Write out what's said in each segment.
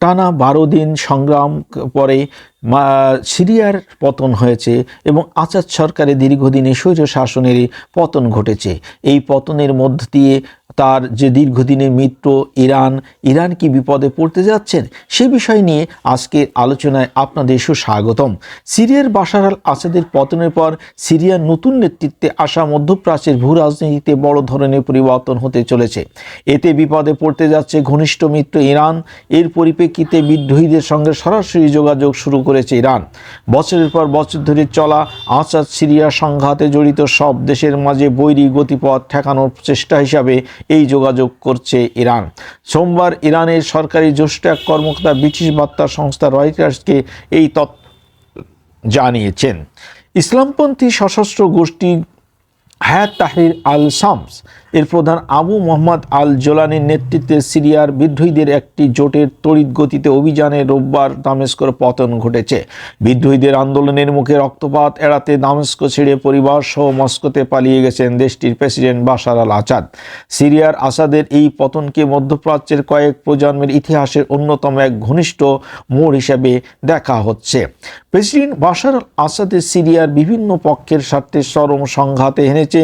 টানা বারো দিন সংগ্রাম পরে সিরিয়ার পতন হয়েছে এবং আচার সরকারের দীর্ঘদিনে স্বৈর শাসনেরই পতন ঘটেছে। এই পতনের মধ্য দিয়ে তার যে দীর্ঘদিনের মিত্র ইরান ইরান কি বিপদে পড়তে যাচ্ছেন? সে বিষয় নিয়ে আজকের আলোচনায় আপনাদের সুস্বাগতম। সিরিয়ার বাশার আল আসাদের পতনের পর সিরিয়ার নতুন নেতৃত্বে আসা মধ্যপ্রাচ্যের ভূ রাজনীতিতে বড় ধরনের পরিবর্তন হতে চলেছে। এতে বিপদে পড়তে যাচ্ছে ঘনিষ্ঠ মিত্র ইরান। এর পরিপ্রেক্ষিতে বিদ্রোহীদের সঙ্গে সরাসরি যোগাযোগ শুরু করেছে ইরান। বছরের পর বছর ধরে চলা আসাদ সিরিয়া সংঘাতে জড়িত সব দেশের মাঝে বৈরী গতিপথ ঠেকানোর চেষ্টা হিসাবে এই যোগাযোগ করছে ইরান। সোমবার ইরানের সরকারি জ্যেষ্ঠ এক কর্মকর্তা ব্রিটিশ বার্তা সংস্থা রয়টার্সকে এই তথ্য জানিয়েছেন। ইসলামপন্থী সশস্ত্র গোষ্ঠী হায়াত তাহরির আল শামস এর প্রধান আবু মোহাম্মদ আল জোলানির নেতৃত্বে সিরিয়ার বিদ্রোহীদের একটি জোটের তড়িৎ গতিতে অভিযানে রোববার দামেস্কর পতন ঘটেছে। বিদ্রোহীদের আন্দোলনের মুখে রক্তপাত এড়াতে দামেস্ক ছেড়ে পরিবার সহ মস্কোতে পালিয়ে গেছেন দেশটির প্রেসিডেন্ট বাশার আল আসাদ সিরিয়ার আসাদের এই পতনকে মধ্যপ্রাচ্যের কয়েক প্রজন্মের ইতিহাসের অন্যতম এক ঘনিষ্ঠ মোড় হিসেবে দেখা হচ্ছে। প্রেসিডেন্ট বাশার আসাদের সিরিয়ার বিভিন্ন পক্ষের স্বার্থে চরম সংঘাতে এনেছে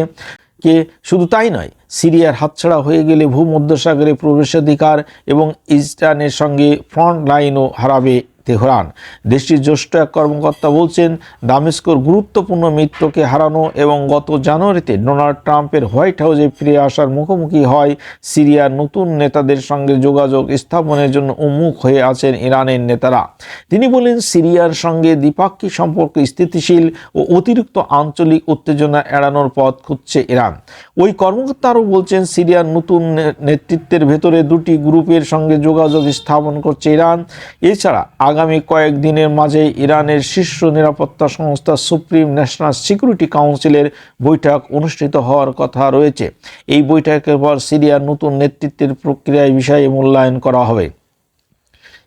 কে শুধু তাই নয়, সিরিয়ার হাতছাড়া হয়ে গেলে ভূমধ্যসাগরে প্রবেশাধিকার এবং ইস্টার্নের সঙ্গে ফ্রন্ট লাইনও হারাবে তেহরান। দেশটির জ্যেষ্ঠ এক কর্মকর্তা বলছেন, দামেস্কোর গুরুত্বপূর্ণ মিত্রকে হারানো এবং গত জানুয়ারিতে ডোনাল্ড ট্রাম্পের হোয়াইট হাউসে ফিরে আসার মুখোমুখি হয় সিরিয়ার নতুন নেতাদের সঙ্গে যোগাযোগ স্থাপনের জন্য উন্মুখ হয়ে আছেন ইরানের নেতারা। তিনি বলেন, সিরিয়ার সঙ্গে দ্বিপাক্ষিক সম্পর্ক স্থিতিশীল ও অতিরিক্ত আঞ্চলিক উত্তেজনা এড়ানোর পথ খুঁজছে ইরান। ওই কর্মকর্তা আরও বলছেন, সিরিয়ার নতুন নেতৃত্বের ভেতরে দুটি গ্রুপের সঙ্গে যোগাযোগ স্থাপন করছে ইরান। এছাড়া আগামী কয়েকদিনের মাঝে ইরানের শীর্ষ নিরাপত্তা সংস্থা সুপ্রিম ন্যাশনাল সিকিউরিটি কাউন্সিলের বৈঠক অনুষ্ঠিত হওয়ার কথা রয়েছে। এই বৈঠকের পর সিরিয়ার নতুন নেতৃত্বের প্রক্রিয়ায় বিষয়ে মূল্যায়ন করা হবে।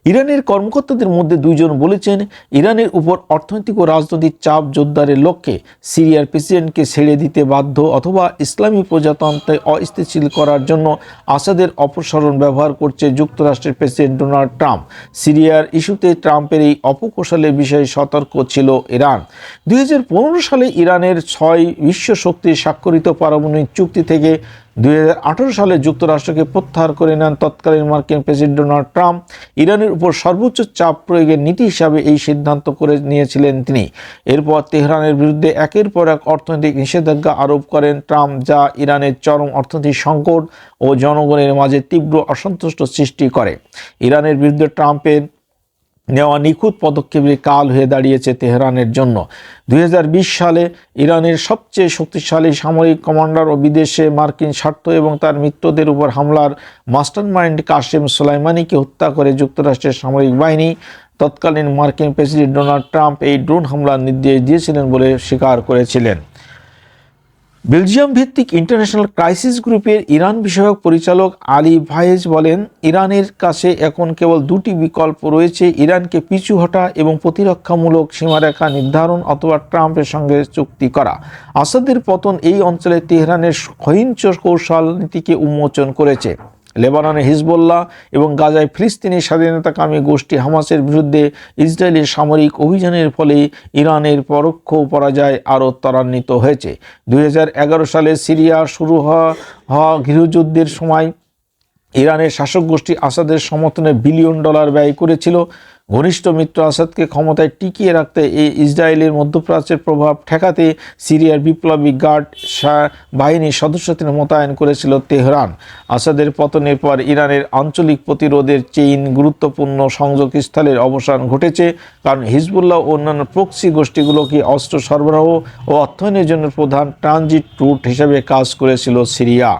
ইরানের কর্মকর্তাদের মধ্যে দুইজন বলেছেন, ইরানের উপর অর্থনৈতিক ও রাজনৈতিক চাপ জোরদারের লক্ষ্যে সিরিয়ার প্রেসিডেন্টকে ছেড়ে দিতে বাধ্য অথবা ইসলামী প্রজাতন্ত্রে অস্থিতিশীল করার জন্য আসাদের অপসারণ ব্যবহার করছে যুক্তরাষ্ট্রের প্রেসিডেন্ট ডোনাল্ড ট্রাম্প। সিরিয়ার ইস্যুতে ট্রাম্পের এই অপকৌশলের বিষয়ে সতর্ক ছিল ইরান। দুই হাজার পনেরো সালে ইরানের ছয় বিশ্ব শক্তির স্বাক্ষরিত পারমাণবিক চুক্তি থেকে দুই হাজার আঠেরো সালে যুক্তরাষ্ট্রকে প্রত্যাহার করে নেন তৎকালীন মার্কিন প্রেসিডেন্ট ডোনাল্ড ট্রাম্প। ইরানের উপর সর্বোচ্চ চাপ প্রয়োগের নীতি হিসাবে এই সিদ্ধান্ত করে নিয়েছিলেন তিনি। এরপর তেহরানের বিরুদ্ধে একের পর এক অর্থনৈতিক নিষেধাজ্ঞা আরোপ করেন ট্রাম্প, যা ইরানের চরম অর্থনৈতিক সংকট ও জনগণের মাঝে তীব্র অসন্তুষ্ট সৃষ্টি করে। ইরানের বিরুদ্ধে ট্রাম্পের নেওয়া নিখুঁত পদক্ষেপে কাল হয়ে দাঁড়িয়েছে তেহরানের জন্য। দু হাজার বিশ সালে ইরানের সবচেয়ে শক্তিশালী সামরিক কমান্ডার ও বিদেশে মার্কিন স্বার্থ এবং তার মিত্রদের উপর হামলার মাস্টারমাইন্ড কাশেম সোলাইমানিকে হত্যা করে যুক্তরাষ্ট্রের সামরিক বাহিনী। তৎকালীন মার্কিন প্রেসিডেন্ট ডোনাল্ড ট্রাম্প এই ড্রোন হামলার নির্দেশ দিয়েছিলেন বলে স্বীকার করেছিলেন। বেলজিয়াম ভিত্তিক ইন্টারন্যাশনাল ক্রাইসিস গ্রুপের ইরান বিষয়ক পরিচালক আলী ভাইজ বলেন, ইরানের কাছে এখন কেবল দুটি বিকল্প রয়েছে, ইরানকে পিছু হটা এবং প্রতিরক্ষামূলক সীমারেখা নির্ধারণ অথবা ট্রাম্পের সঙ্গে চুক্তি করা। আসাদের পতন এই অঞ্চলে তেহরানের সহিংস কৌশল নীতিকে উন্মোচন করেছে। লেবাননে হিজবুল্লাহ এবং গাজায় ফিলিস্তিনি স্বাধীনতাকামী গোষ্ঠী হামাসের বিরুদ্ধে ইসরায়েলের সামরিক অভিযানের ফলে ইরানের পরোক্ষ পরাজয় আরও ত্বরান্বিত হয়েছে। দুই হাজার এগারো সালে সিরিয়া শুরু হওয়া হওয়া গৃহযুদ্ধের সময় ইরানের শাসক গোষ্ঠী আসাদের সমর্থনে বিলিয়ন ডলার ব্যয় করেছিল। ঘনিষ্ঠ মিত্র আসাদকে ক্ষমতায় টিকিয়ে রাখতে এই ইসরায়েলের মধ্যপ্রাচ্যের প্রভাব ঠেকাতে সিরিয়ার বিপ্লবী গার্ড বাহিনীর সদস্যদের মোতায়েন করেছিল তেহরান। আসাদের পতনের পর ইরানের আঞ্চলিক প্রতিরোধের চেইন গুরুত্বপূর্ণ সংযোগস্থলের অবসান ঘটেছে, কারণ হিজবুল্লাহ ও অন্যান্য প্রক্সি গোষ্ঠীগুলোকে অস্ত্র সরবরাহ ও অর্থায়নের জন্য প্রধান ট্রানজিট রুট হিসেবে কাজ করেছিল সিরিয়া।